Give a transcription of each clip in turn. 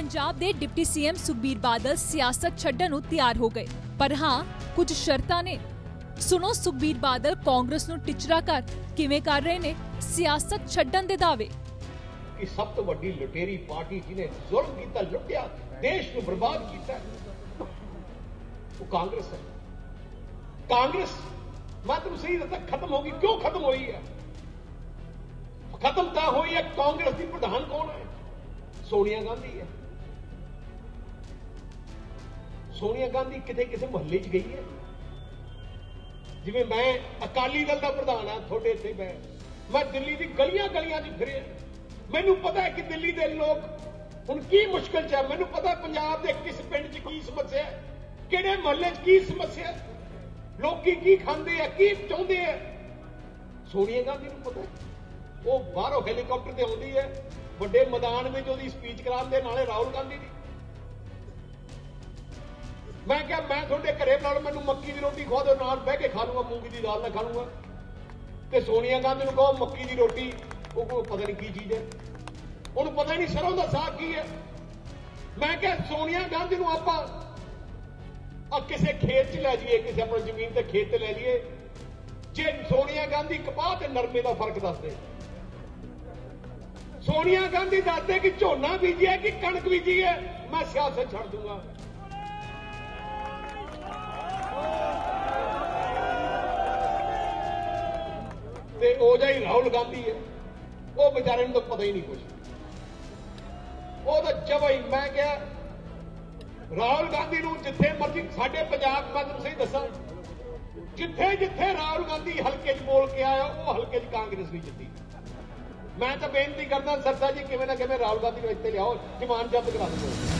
ਪੰਜਾਬ ਦੇ deputy CM Sukhbir Badal ਸਿਆਸਤ ਛੱਡਣ ਨੂੰ ਤਿਆਰ ਹੋ ਗਏ। ਪਰ ਹਾਂ, ਕੁਝ ਸ਼ਰਤਾਂ ਨੇ। ਸੁਣੋ ਸੁਖਬੀਰ ਬਾਦਲ ਕਾਂਗਰਸ ਨੂੰ ਟਿਚਰਾ ਕਰ, ਕਿਵੇਂ ਕਰ ਰਹੇ ਨੇ ਸਿਆਸਤ ਛੱਡਣ ਦੇ ਦਾਅਵੇ। ਕਿ ਸਭ ਤੋਂ ਵੱਡੀ ਲੁਟੇਰੀ ਪਾਰਟੀ ਜਿਹਨੇ ਜ਼ੁਲਮ ਕੀਤਾ, ਲੁੱਟਿਆ, ਦੇਸ਼ ਨੂੰ ਬਰਬਾਦ ਕੀਤਾ, ਉਹ ਕਾਂਗਰਸ ਹੈ। ਕਾਂਗਰਸ, ਮੈਂ ਤੁਹਾਨੂੰ ਸਹੀ ਦੱਸਾਂ, ਖਤਮ ਹੋ ਗਈ। ਕਿਉਂ ਖਤਮ ਹੋਈ ਹੈ? ਖਤਮ ਤਾਂ ਹੋਈ ਹੈ, ਕਾਂਗਰਸ ਦੀ ਪ੍ਰਧਾਨ ਕੌਣ ਹੈ? ਸੋਨੀਆ ਗਾਂਧੀ ਹੈ। ਸੋਨੀਆ ਗਾਂਧੀ ਕਿਤੇ ਕਿਸੇ ਮੁਹੱਲੇ 'ਚ ਗਈ ਹੈ? ਜਿਵੇਂ ਮੈਂ ਅਕਾਲੀ ਦਲ ਦਾ ਪ੍ਰਧਾਨ ਆ ਤੁਹਾਡੇ ਇੱਥੇ ਮੈਂ। ਮੈਂ ਦਿੱਲੀ ਦੀ ਗਲੀਆਂ ਗਲੀਆਂ 'ਚ ਫਿਰਿਆ। ਮੈਨੂੰ ਪਤਾ ਹੈ ਕਿ ਦਿੱਲੀ ਦੇ ਲੋਕ, ਹੁਣ ਕੀ ਮੁਸ਼ਕਲ 'ਚ ਹੈ? ਮੈਨੂੰ ਪਤਾ ਪੰਜਾਬ ਦੇ ਕਿਸ ਪਿੰਡ 'ਚ ਕੀ ਸਮੱਸਿਆ ਹੈ? ਕਿਹੜੇ ਮੁਹੱਲੇ 'ਚ ਕੀ ਸਮੱਸਿਆ ਹੈ? ਲੋਕੀ ਕੀ ਖਾਂਦੇ ਆ, ਕੀ ਚਾਹੁੰਦੇ ਆ? ਸੋਨੀਆ ਗਾਂਧੀ ਨੂੰ ਪਤਾ ਉਹ ਬਾਹਰੋਂ ਹੈਲੀਕਾਪਟਰ ਤੇ ਆਉਂਦੀ ਹੈ। ਵੱਡੇ ਮੈਦਾਨ ਵਿੱਚ ਉਹਦੀ ਸਪੀਚ ਕਰਾਉਂਦੇ ਨਾਲੇ ਰਾਹੁਲ ਗਾਂਧੀ ਦੀ। ਮੈਂ ਕਿਹਾ, ਮੈਂ ਤੁਹਾਡੇ ਘਰੇ ਨਾਲ ਮੈਨੂੰ ਮੱਕੀ ਦੀ ਰੋਟੀ ਖਵਾ ਦਿਓ, ਨਾਲ ਬਹਿ ਕੇ ਖਾ ਲੂੰਗਾ, ਮੂੰਗੀ ਦੀ ਦਾਲ ਨਾਲ ਖਾ ਲੂੰਗਾ। ਤੇ ਸੋਨੀਆ ਗਾਂਧੀ ਨੂੰ ਕਹੋ, ਮੱਕੀ ਦੀ ਰੋਟੀ, ਉਹ ਕੋਈ ਪਤਾ ਨਹੀਂ ਕੀ ਚੀਜ਼ ਹੈ। ਉਹਨੂੰ ਪਤਾ ਹੀ ਨਹੀਂ ਸਰੋਂ ਦਾ ਸਾਗ ਕੀ ਹੈ। ਮੈਂ ਕਿਹਾ, ਸੋਨੀਆ ਗਾਂਧੀ ਨੂੰ ਆਪਾਂ ਆ ਕਿਸੇ ਖੇਤ 'ਚ ਲੈ ਜਾਈਏ, ਕਿਸੇ ਆਪਣੀ ਜ਼ਮੀਨ ਤੇ ਖੇਤ ਤੇ ਲੈ ਜਾਈਏ। ਜੇ ਸੋਨੀਆ ਗਾਂਧੀ ਕਪਾਹ ਤੇ ਨਰਮੇ ਦਾ ਫ਼ਰਕ ਦੱਸਦੇ ਸੋਨੀਆ ਗਾਂਧੀ ਦੱਸਦੇ ਕਿ ਝੋਨਾ ਬੀਜਿਆ ਕਿ ਕਣਕ ਬੀਜੀ ਹੈ, ਮੈਂ ਸਿਆਸਤ ਛੱਡ ਦੂੰਗਾ। ਤੇ ਉਹ ਜਾਈ ਰਾਹੁਲ ਗਾਂਧੀ ਹੈ, ਉਹ ਵਿਚਾਰੇ ਨੂੰ ਤਾਂ ਪਤਾ ਹੀ ਨਹੀਂ ਕੁਝ ਉਹ ਤਾਂ ਜਵਾਈ ਮੈਂ ਕਿਹਾ, ਰਾਹੁਲ ਗਾਂਧੀ ਨੂੰ ਜਿੱਥੇ ਮਰਜ਼ੀ ਸਾਡੇ ਪੰਜਾਬ, ਮੈਂ ਤੁਹਾਨੂੰ ਸਹੀ ਦੱਸਾਂ, ਜਿੱਥੇ ਜਿੱਥੇ ਰਾਹੁਲ ਗਾਂਧੀ ਹਲਕੇ 'ਚ ਬੋਲ ਕੇ ਆਇਆ, ਉਹ ਹਲਕੇ 'ਚ ਕਾਂਗਰਸ ਨਹੀਂ ਜਿੱਤੀ। ਮੈਂ ਤਾਂ ਬੇਨਤੀ ਕਰਦਾ ਸਰਦਾਰ ਜੀ, ਕਿਵੇਂ ਨਾ ਕਿਵੇਂ ਰਾਹੁਲ ਗਾਂਧੀ ਨੂੰ ਇੱਥੇ ਲਿਆਓ, ਜ਼ਮਾਨ ਜ਼ਬਤ ਕਰਾ ਦਿਓ।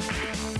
Thank you.